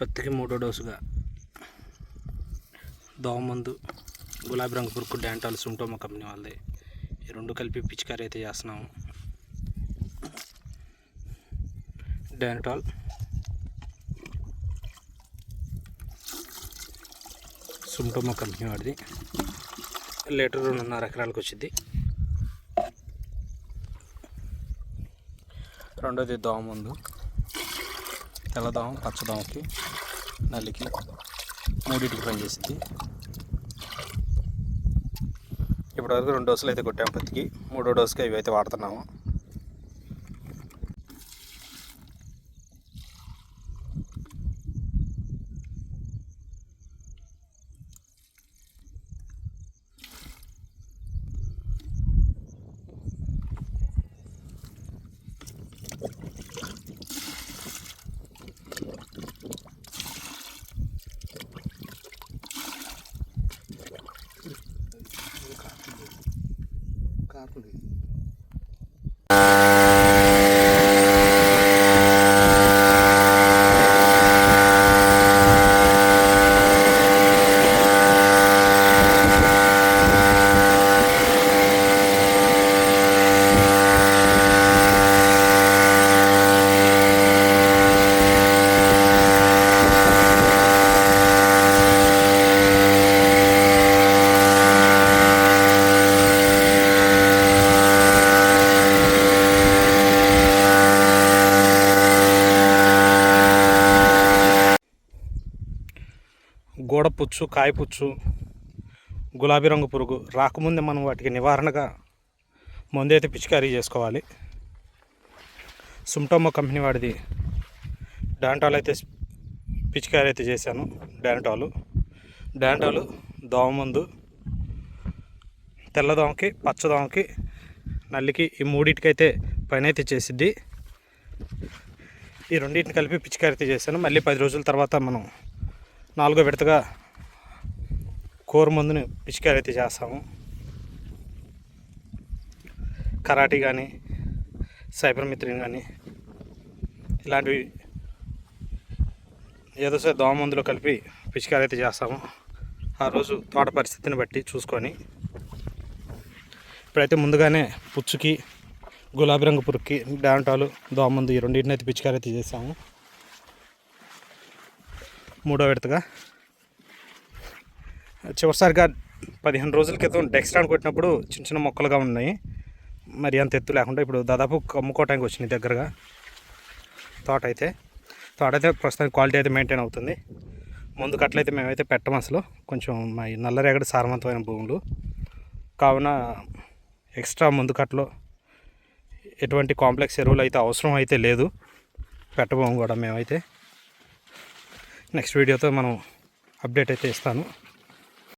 పత్తికి మూడో డోసుగా. దోమందు గులాబీ రంగు పురుకు డ్యాంటాల్ సుంటోమా కంపెనీ వాళ్ళది. ఈ రెండు కలిపి పిచికారీ అయితే చేస్తున్నాము. డెంటాల్. సుంటోమా కంపెనీ వాడిది. లీటర్ రెండున్నర ఎకరాలకు వచ్చింది రెండోది దోమ తెల్లదోమ పచ్చదోమకి నల్లికి మూడింటికి పనిచేసింది ఇప్పటివరకు రెండు డోసులు అయితే కొట్టాం పత్తికి మూడో డోసుకి ఇవి అయితే వాడుతున్నాము. exactly. గోడపుచ్చు కాయపుచ్చు గులాబీ రంగు పురుగు రాకముందే మనం వాటికి నివారణగా ముందైతే అయితే పిచికారీ చేసుకోవాలి. సుమ్టోమో కంపెనీ వాడిది. డాంటాల్ అయితే పిచికారీ అయితే చేశాను. డాంటాలు. డాంటాలు దోమ మందు తెల్లదోమకి పచ్చదోమకి నల్లికి ఈ మూడింటికైతే పైన అయితే చేసిద్ది. ఈ రెండింటిని కలిపి పిచికారీ అయితే చేశాను. మళ్ళీ పది రోజుల తర్వాత మనం నాలుగో విడతగా కూర మందుని పిచికారీ అయితే చేస్తాము. కరాటీ కానీ సైబర్ మిత్రిన్ కానీ ఇలాంటివి ఏదో సరే దోమ మందులో కలిపి పిచికారీ అయితే చేస్తాము. ఆ రోజు తోట పరిస్థితిని బట్టి చూసుకొని ఇప్పుడైతే ముందుగానే పుచ్చుకి గులాబీ రంగు పురుక్కి డాంటాలు దోమ మందు ఈ రెండింటిని అయితే పిచికారీ అయితే చేసాము మూడో విడతగా చివరిసారిగా పదిహేను రోజుల క్రితం డెక్స్ట్రాన్ కొట్టినప్పుడు చిన్న చిన్న మొక్కలుగా ఉన్నాయి. మరి అంత ఎత్తు లేకుండా ఇప్పుడు దాదాపు కమ్ముకోవటానికి వచ్చినాయి దగ్గరగా. తోట అయితే తోట అయితే ప్రస్తుతానికి క్వాలిటీ అయితే మెయింటైన్ అవుతుంది. ముందు కట్లయితే మేమైతే పెట్టం అసలు. కొంచెం మా నల్లరేగడి సారవంతమైన భూములు. కావున ఎక్స్ట్రా ముందు కట్టలో ఎటువంటి కాంప్లెక్స్ ఎరువులు అయితే అవసరం అయితే లేదు. పెట్టబోము కూడా మేమైతే. నెక్స్ట్ వీడియోతో మనం అప్డేట్ అయితే ఇస్తాను.